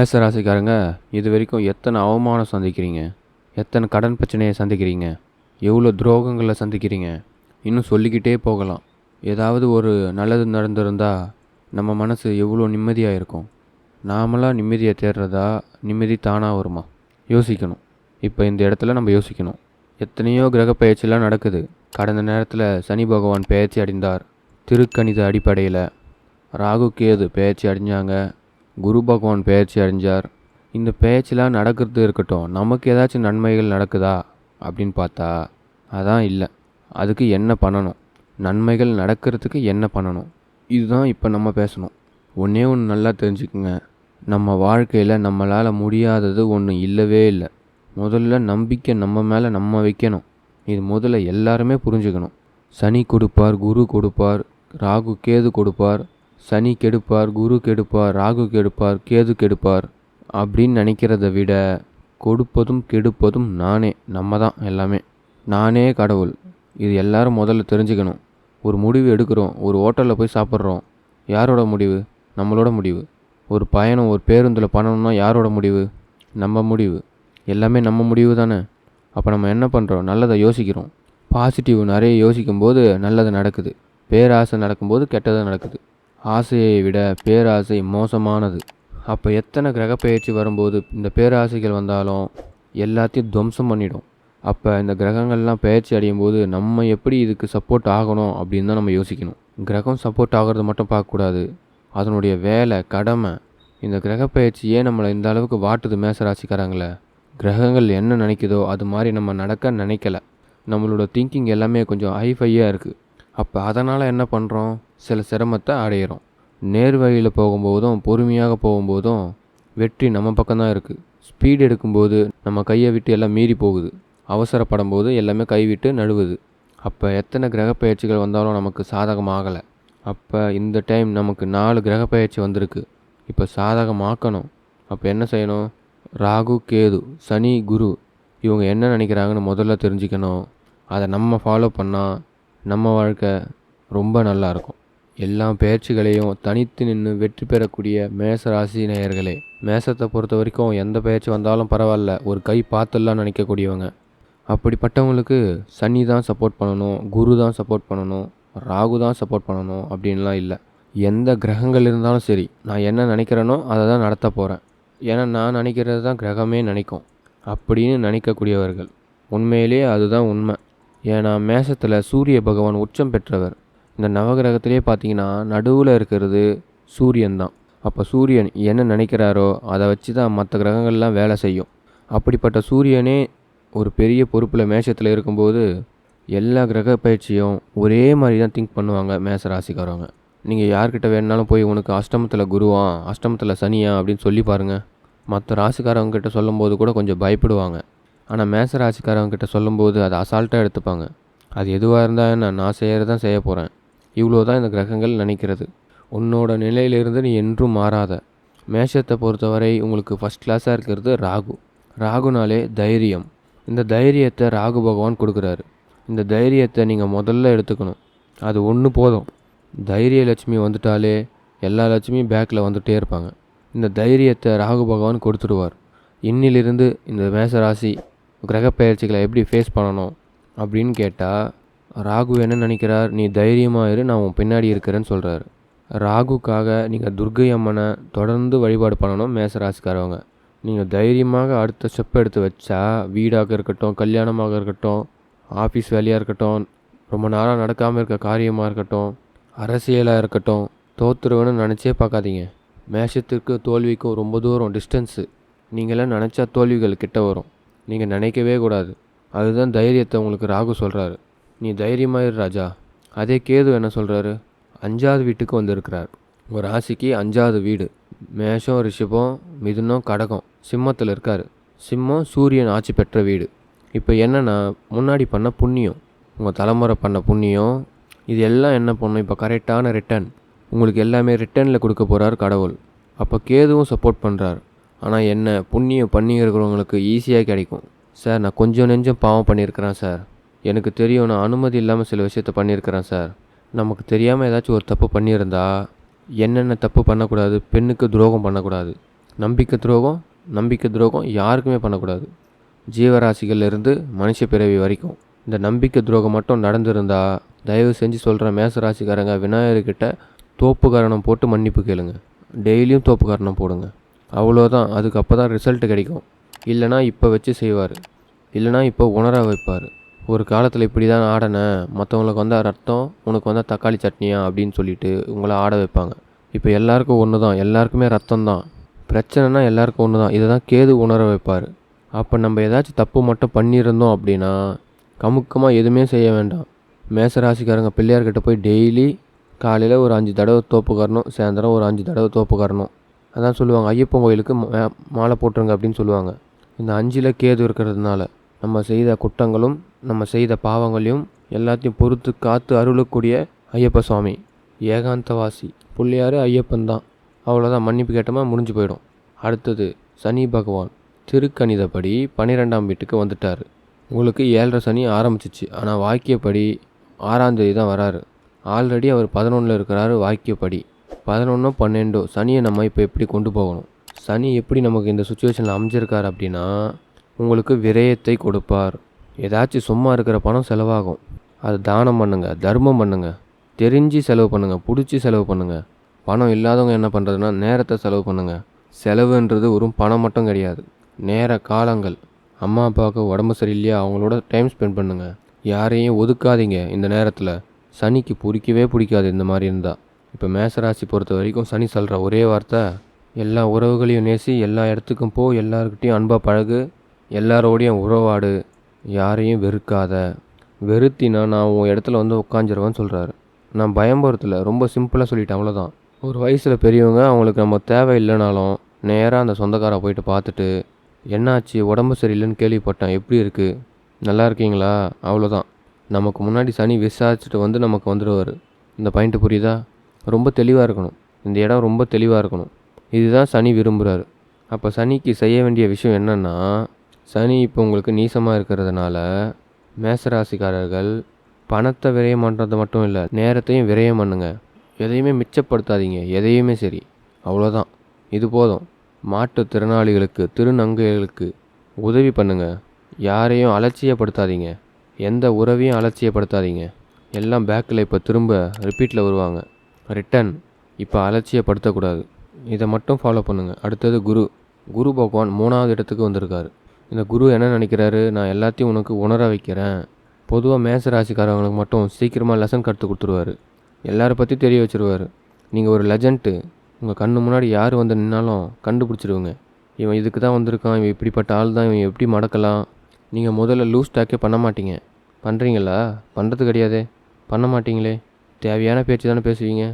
மேச ராசிக்காரங்க இது வரைக்கும் எத்தனை அவமானம் சந்திக்கிறீங்க? எத்தனை கடன் பிரச்சனையை சந்திக்கிறீங்க? எவ்வளோ துரோகங்களை சந்திக்கிறீங்க? இன்னும் சொல்லிக்கிட்டே போகலாம். ஏதாவது ஒரு நல்லது நடந்திருந்தா நம்ம மனசு எவ்வளோ நிம்மதியாக இருக்கும்? நாமளாக நிம்மதியை தேடுறதா? நிம்மதி தானாக வருமா? யோசிக்கணும். இப்போ இந்த இடத்துல நம்ம யோசிக்கணும். எத்தனையோ கிரக பயிற்சியெலாம் நடக்குது. கடந்த நேரத்தில் சனி பகவான் பெயர்ச்சி அடைந்தார். திருக்கணித அடிப்படையில். ராகு கேது பயிற்சி அடைஞ்சாங்க. குரு பகவான் பெயர்ச்சி அடைஞ்சார் இந்த பெயர்ச்சிலாம் நடக்கிறது இருக்கட்டும் நமக்கு ஏதாச்சும் நன்மைகள் நடக்குதா? அப்படின்னு பார்த்தா அதான் இல்லை. அதுக்கு என்ன பண்ணணும்? நன்மைகள் நடக்கிறதுக்கு என்ன பண்ணணும்? இதுதான் இப்போ நம்ம பேசணும். ஒன்றே ஒன்று நல்லா தெரிஞ்சுக்குங்க. நம்ம வாழ்க்கையில் நம்மளால் முடியாதது ஒன்று இல்லவே இல்லை. முதல்ல நம்பிக்கை நம்ம மேலே நம்ம வைக்கணும். இது முதல்ல எல்லாருமே புரிஞ்சுக்கணும். சனி கொடுப்பார் குரு கொடுப்பார் ராகு கேது கொடுப்பார். சனி கெடுப்பார் குரு கெடுப்பார் ராகு கெடுப்பார் கேது கெடுப்பார் அப்படின்னு நினைக்கிறத விட கொடுப்பதும் கெடுப்பதும் நானே நம்ம தான் எல்லாமே. நானே கடவுள். இது எல்லாரும் முதல்ல தெரிஞ்சுக்கணும். ஒரு முடிவு எடுக்கிறோம் ஒரு ஹோட்டலில் போய் சாப்பிட்றோம். யாரோட முடிவு? நம்மளோட முடிவு. ஒரு பயணம் ஒரு பேருந்தில் பண்ணணும்னா யாரோட முடிவு? நம்ம முடிவு. எல்லாமே நம்ம முடிவு தானே. அப்போ நம்ம என்ன பண்ணுறோம் நல்லதை யோசிக்கிறோம். பாசிட்டிவ் நிறைய யோசிக்கும்போது நல்லது நடக்குது. பேராசை நடக்கும்போது கெட்டது நடக்குது. ஆசையை விட பேராசை மோசமானது. அப்போ எத்தனை கிரகப்பெயர்ச்சி வரும்போது இந்த பேராசைகள் வந்தாலும் எல்லாத்தையும் துவம்சம் பண்ணிடும். அப்போ இந்த கிரகங்கள்லாம் பயிற்சி அடையும் போது நம்ம எப்படி இதுக்கு சப்போர்ட் ஆகணும் அப்படின்னு தான் நம்ம யோசிக்கணும். கிரகம் சப்போர்ட் ஆகிறது மட்டும் பார்க்கக்கூடாது. அதனுடைய வேலை கடமை. இந்த கிரக ஏன் நம்மளை இந்த அளவுக்கு வாட்டுது மேசராசிக்காரங்களே? கிரகங்கள் என்ன நினைக்குதோ அது மாதிரி நம்ம நடக்க நினைக்கல. நம்மளோட திங்கிங் எல்லாமே கொஞ்சம் ஹைஃபையாக இருக்குது அப்போ அதனால் என்ன பண்ணுறோம் சில சிரமத்தை அடையிறோம். நேர் வழியில் போகும்போதும் பொறுமையாக போகும்போதும் வெற்றி நம்ம பக்கம்தான் இருக்குது ஸ்பீடு எடுக்கும்போது நம்ம கையை விட்டு எல்லாம் மீறி போகுது. அவசரப்படும் போது எல்லாமே கைவிட்டு நழுவுது. அப்போ எத்தனை கிரகப்பெயர்ச்சிகள் வந்தாலும் நமக்கு சாதகம் ஆகலை. அப்போ இந்த டைம் நமக்கு நாலு கிரகப்பெயர்ச்சி வந்திருக்கு. இப்போ சாதகமாக்கணும் அப்போ என்ன செய்யணும்? ராகு கேது சனி குரு இவங்க என்ன நினைக்கிறாங்கன்னு முதல்ல தெரிஞ்சுக்கணும். அதை நம்ம ஃபாலோ பண்ணால் நம்ம வாழ்க்கை ரொம்ப நல்லா இருக்கும். எல்லா பயிற்சிகளையும் தனித்து நின்று வெற்றி பெறக்கூடிய மேச ராசி நேயர்களே மேசத்தை பொறுத்த வரைக்கும் எந்த பயிற்சி வந்தாலும் பரவாயில்ல ஒரு கை பார்த்துடலாம் நினைக்கக்கூடியவங்க. அப்படிப்பட்டவங்களுக்கு சனி தான் சப்போர்ட் பண்ணணும் குரு தான் சப்போர்ட் பண்ணணும் ராகு தான் சப்போர்ட் பண்ணணும் அப்படின்லாம் இல்லை. எந்த கிரகங்கள் இருந்தாலும் சரி நான் என்ன நினைக்கிறேனோ அதை தான் நடத்த போகிறேன் ஏன்னா நான் நினைக்கிறது தான் கிரகமே நினைக்கும். அப்படின்னு நினைக்கக்கூடியவர்கள். உண்மையிலேயே அதுதான் உண்மை. ஏன்னா மேசத்தில் சூரிய பகவான் உச்சம் பெற்றவர். இந்த நவகிரகத்திலே பார்த்தீங்கன்னா நடுவில் இருக்கிறது சூரியன் தான் அப்போ சூரியன் என்ன நினைக்கிறாரோ அதை வச்சு தான் மற்ற கிரகங்கள்லாம் வேலை செய்யும். அப்படிப்பட்ட சூரியனே ஒரு பெரிய பொறுப்பில் மேஷத்தில் இருக்கும்போது எல்லா கிரக பயிற்சியும் ஒரே மாதிரி தான் திங்க் பண்ணுவாங்க மேச ராசிக்காரவங்க. நீங்கள் யார்கிட்ட வேணுனாலும் போய் உனக்கு அஷ்டமத்தில் குருவா அஷ்டமத்தில் சனியா? அப்படின்னு சொல்லி பாருங்கள் மற்ற ராசிக்காரவங்க கிட்ட சொல்லும்போது கூட கொஞ்சம் பயப்படுவாங்க. ஆனால் மேச ராசிக்காரவங்கிட்ட சொல்லும்போது அதை அசால்ட்டாக எடுத்துப்பாங்க. அது எதுவாக இருந்தால் என்ன? நான் செய்கிறதான் செய்ய போகிறேன் இவ்வளோ தான் இந்த கிரகங்கள் நினைக்கிறது. உன்னோட நிலையிலிருந்து நீ என்றும் மாறாத. மேஷத்தை பொறுத்தவரை உங்களுக்கு ஃபஸ்ட் கிளாஸாக இருக்கிறது ராகு. ராகுனாலே தைரியம். இந்த தைரியத்தை ராகு பகவான் கொடுக்குறாரு. இந்த தைரியத்தை நீங்கள் முதல்ல எடுத்துக்கணும். அது ஒன்று போதும். தைரிய லட்சுமி வந்துட்டாலே எல்லா லட்சுமியும் பேக்கில் வந்துகிட்டே இருப்பாங்க. இந்த தைரியத்தை ராகு பகவான் கொடுத்துடுவார். இன்னிலிருந்து இந்த மேசராசி கிரகப்பெயர்ச்சிகளை எப்படி ஃபேஸ் பண்ணணும் அப்படின்னு கேட்டால் ராகு என்ன நினைக்கிறார்? நீ தைரியமாக இரு நான் உன் பின்னாடி இருக்கிறேன்னு சொல்கிறாரு ராகுக்காக நீங்கள் துர்கை அம்மனை தொடர்ந்து வழிபாடு பண்ணணும் மேசராசிக்காரவங்க நீங்கள் தைரியமாக அடுத்த ஸ்டெப் எடுத்து வச்சா வீடாக இருக்கட்டும் கல்யாணமாக இருக்கட்டும் ஆஃபீஸ் வேலையாக இருக்கட்டும் ரொம்ப நாளாக நடக்காமல் இருக்க காரியமாக இருக்கட்டும் அரசியலாக இருக்கட்டும் தோத்துருவேன்னு நினச்சே பார்க்காதீங்க. மேஷத்திற்கு தோல்விக்கும் ரொம்ப தூரம் டிஸ்டன்ஸு நீங்களாம் நினச்சா தோல்விகள் கிட்ட வரும். நீங்கள் நினைக்கவே கூடாது. அதுதான் தைரியத்தை உங்களுக்கு ராகு சொல்கிறாரு நீ தைரியமாயிரு ராஜா. அதே கேது என்ன சொல்கிறாரு அஞ்சாவது வீட்டுக்கு வந்திருக்கிறார். ஒரு ராசிக்கு அஞ்சாவது வீடு. மேஷம் ரிஷபம் மிதுனம் கடகம் சிம்மத்தில் இருக்கார். சிம்மம் சூரியன் ஆட்சி பெற்ற வீடு. இப்போ என்னென்னா முன்னாடி பண்ண புண்ணியம் உங்கள் தலைமுறை பண்ண புண்ணியம் இது எல்லாம் என்ன பண்ணும்? இப்போ கரெக்டான ரிட்டர்ன் உங்களுக்கு எல்லாமே ரிட்டர்னில் கொடுக்க போகிறார் கடவுள். அப்போ கேதுவும் சப்போர்ட் பண்ணுறார் ஆனால் என்ன புண்ணியம் பண்ணியிருக்கிறவங்களுக்கு ஈஸியாக கிடைக்கும். சார் நான் கொஞ்சம் நெஞ்சம் பாவம் பண்ணியிருக்கிறேன் சார். எனக்கு தெரியும் நான் அனுமதி இல்லாமல் சில விஷயத்த பண்ணியிருக்கிறேன் சார். நமக்கு தெரியாமல் ஏதாச்சும் ஒரு தப்பு பண்ணியிருந்தா என்னென்ன தப்பு பண்ணக்கூடாது பெண்ணுக்கு துரோகம் பண்ணக்கூடாது. நம்பிக்கை துரோகம் நம்பிக்கை துரோகம் யாருக்குமே பண்ணக்கூடாது. ஜீவராசிகள்லேருந்து மனுஷ பிறவி வரைக்கும். இந்த நம்பிக்கை துரோகம் மட்டும் நடந்திருந்தா தயவு செஞ்சு சொல்கிறேன் மேசராசிக்காரங்க விநாயகர்கிட்ட தோப்புக்காரணம் போட்டு மன்னிப்பு கேளுங்க. டெய்லியும் தோப்புக்காரணம் போடுங்க. அவ்வளோதான். அதுக்கு அப்போ தான் ரிசல்ட் கிடைக்கும். இல்லைனா இப்போ வச்சு செய்வார். இல்லைனா இப்போ உணர வைப்பார். ஒரு காலத்தில் இப்படி தான் ஆடினேன் மற்றவங்களுக்கு வந்தால் ரத்தம் உனக்கு வந்தால் தக்காளி சட்னியா அப்படின்னு சொல்லிட்டு உங்களை ஆட வைப்பாங்க. இப்போ எல்லாருக்கும் ஒன்று தான் எல்லாருக்குமே ரத்தம் தான் பிரச்சனைனா எல்லாருக்கும் ஒன்று தான் இதை தான் கேது உணர வைப்பார். அப்போ நம்ம ஏதாச்சும் தப்பு மட்டும் பண்ணியிருந்தோம் அப்படின்னா கமுக்கமாக எதுவுமே செய்ய வேண்டாம். மேசராசிக்காரங்க பிள்ளையார்கிட்ட போய் டெய்லி காலையில் ஒரு அஞ்சு தடவை தோப்புக்காரணும் சாயந்தரம் ஒரு அஞ்சு தடவை தோப்புக்காரணும். அதான் சொல்லுவாங்க ஐயப்பன் கோயிலுக்கு மாலை போட்டுருங்க அப்படின்னு சொல்லுவாங்க. இந்த அஞ்சில் கேது இருக்கிறதுனால நம்ம செய்த குற்றங்களும் நம்ம செய்த பாவங்களையும் எல்லாத்தையும் பொறுத்து காத்து அருளக்கூடிய ஐயப்ப சுவாமி. ஏகாந்தவாசி. பிள்ளையார் ஐயப்பன் தான். அவ்வளோதான் மன்னிப்பு கேட்டோமா முடிஞ்சு போயிடும். அடுத்தது சனி பகவான். திருக்கணிதப்படி பன்னிரெண்டாம் வீட்டுக்கு வந்துட்டார். உங்களுக்கு ஏழரை சனி ஆரம்பிச்சிச்சு. ஆனால் வாக்கியப்படி ஆறாம் தேதி தான் வராரு. ஆல்ரெடி அவர் பதினொன்றில் இருக்கிறாரு வாக்கியப்படி. பதினொன்றோ பன்னெண்டோ சனியை நம்ம இப்போ எப்படி கொண்டு போகணும்? சனி எப்படி நமக்கு இந்த சுச்சுவேஷனில் அமைஞ்சிருக்கார் அப்படின்னா உங்களுக்கு விரயத்தை கொடுப்பார். ஏதாச்சும் சும்மா இருக்கிற பணம் செலவாகும். அது தானம் பண்ணுங்க தர்மம் பண்ணுங்கள் தெரிஞ்சு செலவு பண்ணுங்கள் பிடிச்சி செலவு பண்ணுங்கள் பணம் இல்லாதவங்க என்ன பண்ணுறதுன்னா நேரத்தை செலவு பண்ணுங்கள் செலவுன்றது வெறும் பணம் மட்டும் கிடையாது. நேர காலங்கள். அம்மா அப்பாவுக்கு உடம்பு சரியில்லையா? அவங்களோட டைம் ஸ்பெண்ட் பண்ணுங்கள் யாரையும் ஒதுக்காதீங்க இந்த நேரத்தில். சனிக்கு பிடிக்கவே பிடிக்காது இந்த மாதிரி இருந்தால் இப்போ மேசராசி பொறுத்த வரைக்கும் சனி சொல்கிற ஒரே வார்த்தை எல்லா உறவுகளையும் நேசி எல்லா இடத்துக்கும் போ எல்லாருக்கிட்டையும் அன்பாக பழகு எல்லாரோடையும் உறவாடு யாரையும் வெறுக்காத. வெறுத்தினா நான் உன் இடத்துல வந்து உட்காந்துருவேன்னு சொல்கிறாரு நான் பயம்புறத்தில் ரொம்ப சிம்பிளாக சொல்லிட்டேன் அவ்வளோதான் ஒரு வயசில் பெரியவங்க அவங்களுக்கு நம்ம தேவை இல்லைனாலும் நேராக அந்த சொந்தக்காரை போயிட்டு பார்த்துட்டு என்னாச்சு உடம்பு சரியில்லைன்னு கேள்விப்பட்டேன் எப்படி இருக்குது நல்லா இருக்கீங்களா? அவ்வளோதான் நமக்கு முன்னாடி சனி விசாரிச்சுட்டு வந்து நமக்கு வந்துடுவார் இந்த பாயிண்ட்டு புரியுதா? ரொம்ப தெளிவாக இருக்கணும். இந்த இடம் ரொம்ப தெளிவாக இருக்கணும். இதுதான் சனி விரும்புகிறாரு அப்போ சனிக்கு செய்ய வேண்டிய விஷயம் என்னென்னா சனி இப்போ உங்களுக்கு நீசமாக இருக்கிறதுனால மேசராசிக்காரர்கள் பணத்தை விரயம் பண்ணுறது மட்டும் இல்லை நேரத்தையும் விரயம் பண்ணுங்க. எதையுமே மிச்சப்படுத்தாதீங்க. எதையுமே சரி. அவ்வளோதான் இது போதும். மாற்றுத்திறனாளிகளுக்கு திருநங்கைகளுக்கு உதவி பண்ணுங்க. யாரையும் அலட்சியப்படுத்தாதீங்க. எந்த உறவையும் அலட்சியப்படுத்தாதீங்க. எல்லாம் பேக்கில் இப்போ திரும்ப ரிப்பீட்டில் வருவாங்க. ரிட்டன் இப்போ அலட்சியப்படுத்தக்கூடாது. இதை மட்டும் ஃபாலோ பண்ணுங்கள் அடுத்தது குரு. குரு பகவான் மூணாவது இடத்துக்கு வந்திருக்காரு. இந்த குரு என்ன நினைக்கிறாரு? நான் எல்லாத்தையும் உனக்கு உணர வைக்கிறேன். பொதுவாக மேச ராசிக்காரவங்களுக்கு மட்டும் சீக்கிரமாக லெசன் கற்றுக் கொடுத்துருவாரு. எல்லாரை பற்றி தெரிய வச்சுருவார். நீங்கள் ஒரு லெஜண்ட்டு உங்கள் கண்ணு முன்னாடி யார் வந்து நின்னாலும் கண்டுபிடிச்சிருவங்க. இவன் இதுக்கு தான் வந்திருக்கான். இவன் இப்படிப்பட்ட ஆள் தான். இவன் எப்படி மடக்கலாம்? நீங்கள் முதல்ல லூஸ் டாக்கே பண்ண மாட்டீங்க. பண்ணுறீங்களா பண்ணுறது கிடையாதே. பண்ண மாட்டீங்களே. தேவையான பேச்சு தானே பேசுவீங்க?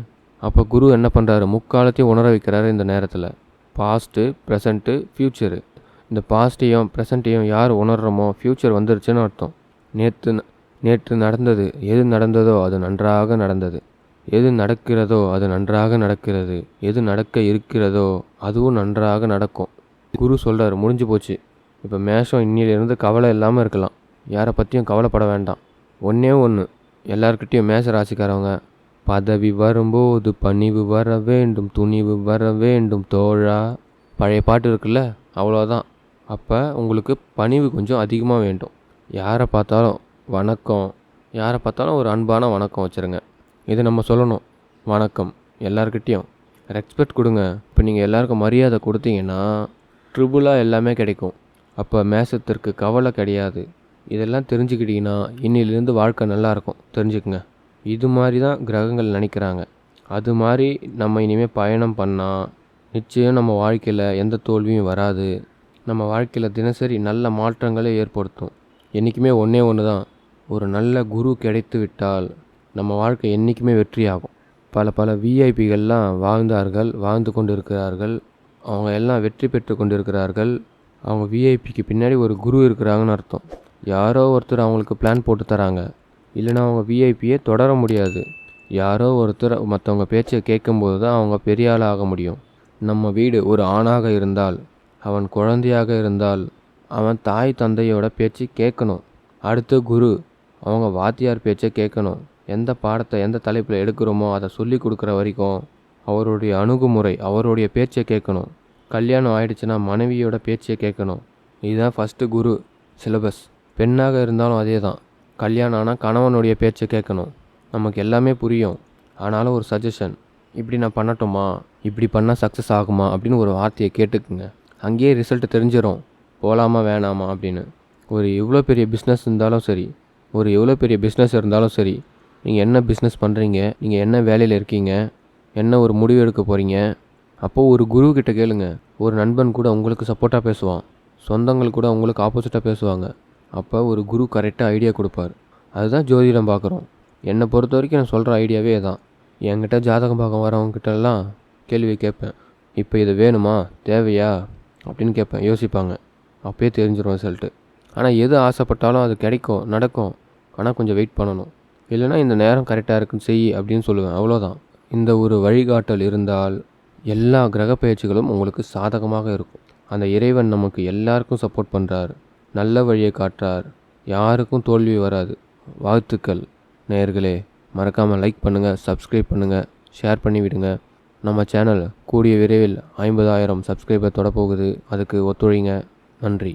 அப்போ குரு என்ன பண்ணுறாரு முக்காலத்தையும் உணர வைக்கிறாரு இந்த நேரத்தில். பாஸ்ட்டு ப்ரெசண்ட்டு ஃப்யூச்சரு இந்த பாஸ்ட்டையும் ப்ரெசண்ட்டையும் யார் உணர்றோமோ ஃப்யூச்சர் வந்துருச்சுன்னு அர்த்தம். நேற்று நேற்று நடந்தது. எது நடந்ததோ அது நன்றாக நடந்தது. எது நடக்கிறதோ அது நன்றாக நடக்கிறது. எது நடக்க இருக்கிறதோ அதுவும் நன்றாக நடக்கும். குரு சொல்கிறார் முடிஞ்சு போச்சு. இப்போ மேஷம் இன்னிலிருந்து கவலை இல்லாமல் இருக்கலாம். யாரை பற்றியும் கவலைப்பட வேண்டாம். ஒன்றே ஒன்று எல்லார்கிட்டேயும் மேஷ ராசிக்காரவங்க பதவி வரும்போது பணிவு வர வேண்டும் துணிவு வர வேண்டும் தோழா. பழைய பாட்டு இருக்குல்ல அவ்வளோதான் அப்போ உங்களுக்கு பணிவு கொஞ்சம் அதிகமாக வேண்டும். யாரை பார்த்தாலும் வணக்கம். யாரை பார்த்தாலும் ஒரு அன்பான வணக்கம் வச்சுருங்க. இது நம்ம சொல்லணும். வணக்கம். எல்லார்கிட்டேயும் ரெஸ்பெக்ட் கொடுங்க. இப்போ நீங்கள் எல்லாருக்கும் மரியாதை கொடுத்தீங்கன்னா ட்ரிபுளாக எல்லாமே கிடைக்கும். அப்போ மேசத்திற்கு கவலை கிடையாது. இதெல்லாம் தெரிஞ்சுக்கிட்டிங்கன்னா இன்னிலிருந்து வாழ்க்கை நல்லாயிருக்கும். தெரிஞ்சுக்குங்க. இது மாதிரி தான் கிரகங்கள் நினைக்கிறாங்க. அது மாதிரி நம்ம இனிமேல் பயணம் பண்ணால் நிச்சயம் நம்ம வாழ்க்கையில் எந்த தோல்வியும் வராது. நம்ம வாழ்க்கையில் தினசரி நல்ல மாற்றங்களை ஏற்படுத்தும். என்றைக்குமே ஒன்றே ஒன்று தான். ஒரு நல்ல குரு கிடைத்து விட்டால் நம்ம வாழ்க்கை என்றைக்குமே வெற்றியாகும். பல பல விஐபிகள்லாம் வாழ்ந்தார்கள் வாழ்ந்து கொண்டு இருக்கிறார்கள் அவங்க எல்லாம் வெற்றி பெற்று கொண்டிருக்கிறார்கள். அவங்க விஐபிக்கு பின்னாடி ஒரு குரு இருக்கிறாங்கன்னு அர்த்தம். யாரோ ஒருத்தர் அவங்களுக்கு பிளான் போட்டு தராங்க. இல்லைன்னா அவங்க விஐபியை தொடர முடியாது. யாரோ ஒருத்தர் மற்றவங்க பேச்சை கேட்கும்போது தான் அவங்க பெரிய ஆளாக ஆக முடியும். நம்ம வீடு ஒரு ஆணாக இருந்தால் அவன் குழந்தையாக இருந்தால் அவன் தாய் தந்தையோட பேச்சு கேட்கணும். அடுத்து குரு அவங்க வாத்தியார் பேச்சை கேட்கணும். எந்த பாடத்தை எந்த தலைப்பில் எடுக்கிறோமோ அதை சொல்லி கொடுக்குற வரைக்கும் அவருடைய அணுகுமுறை அவருடைய பேச்சை கேட்கணும். கல்யாணம் ஆயிடுச்சுன்னா மனைவியோட பேச்சை கேட்கணும். இதுதான் ஃபஸ்ட்டு குரு சிலபஸ் பெண்ணாக இருந்தாலும் அதே தான் கல்யாணம் ஆனால் கணவனுடைய பேச்சை கேட்கணும். நமக்கு எல்லாமே புரியும். ஆனாலும் ஒரு சஜஷன் இப்படி நான் பண்ணட்டுமா? இப்படி பண்ணால் சக்ஸஸ் ஆகுமா? அப்படின்னு ஒரு வார்த்தையை கேட்டுக்குங்க. அங்கேயே ரிசல்ட் தெரிஞ்சிடும் போகலாமா வேணாமா அப்படின்னு. ஒரு எவ்வளோ பெரிய பிஸ்னஸ் இருந்தாலும் சரி ஒரு எவ்வளோ பெரிய பிஸ்னஸ் இருந்தாலும் சரி நீங்கள் என்ன பிஸ்னஸ் பண்ணுறீங்க நீங்கள் என்ன வேலையில் இருக்கீங்க? என்ன ஒரு முடிவு எடுக்க போகிறீங்க அப்போது ஒரு குரு கிட்ட கேளுங்க. ஒரு நண்பன் கூட உங்களுக்கு சப்போர்ட்டாக பேசுவான். சொந்தங்கள் கூட உங்களுக்கு ஆப்போசிட்டாக பேசுவாங்க. அப்போ ஒரு குரு கரெக்டாக ஐடியா கொடுப்பார். அதுதான் ஜோதிடம் பார்க்குறோம். என்னை பொறுத்த வரைக்கும் நான் சொல்கிற ஐடியாவே தான் என்கிட்ட ஜாதகம் பார்க்க வரவங்ககிட்டலாம் கேள்வி கேட்பேன். இப்போ இது வேணுமா? தேவையா? அப்படின்னு கேட்பேன். யோசிப்பாங்க. அப்பயே தெரிஞ்சிடும் ரிசல்ட்டு ஆனால் எது ஆசைப்பட்டாலும் அது கிடைக்கும் நடக்கும். ஆனால் கொஞ்சம் வெயிட் பண்ணணும். இல்லைனா இந்த நேரம் கரெக்டாக இருக்குன்னு செய் அப்படின்னு சொல்லுவேன். அவ்வளோதான் இந்த ஒரு வழிகாட்டல் இருந்தால் எல்லா கிரக பயிற்சிகளும் உங்களுக்கு சாதகமாக இருக்கும். அந்த இறைவன் நமக்கு எல்லாருக்கும் சப்போர்ட் பண்ணுறாரு நல்ல வழியை காட்டுறார். யாருக்கும் தோல்வி வராது. வாழ்த்துக்கள். நேயர்களே மறக்காமல் லைக் பண்ணுங்கள் சப்ஸ்கிரைப் பண்ணுங்கள் ஷேர் பண்ணி விடுங்க. நம்ம சேனல் கூடிய விரைவில் ஐம்பதாயிரம் சப்ஸ்கிரைபர் தொடப்போகுது. அதுக்கு ஒத்துழைங்க. நன்றி.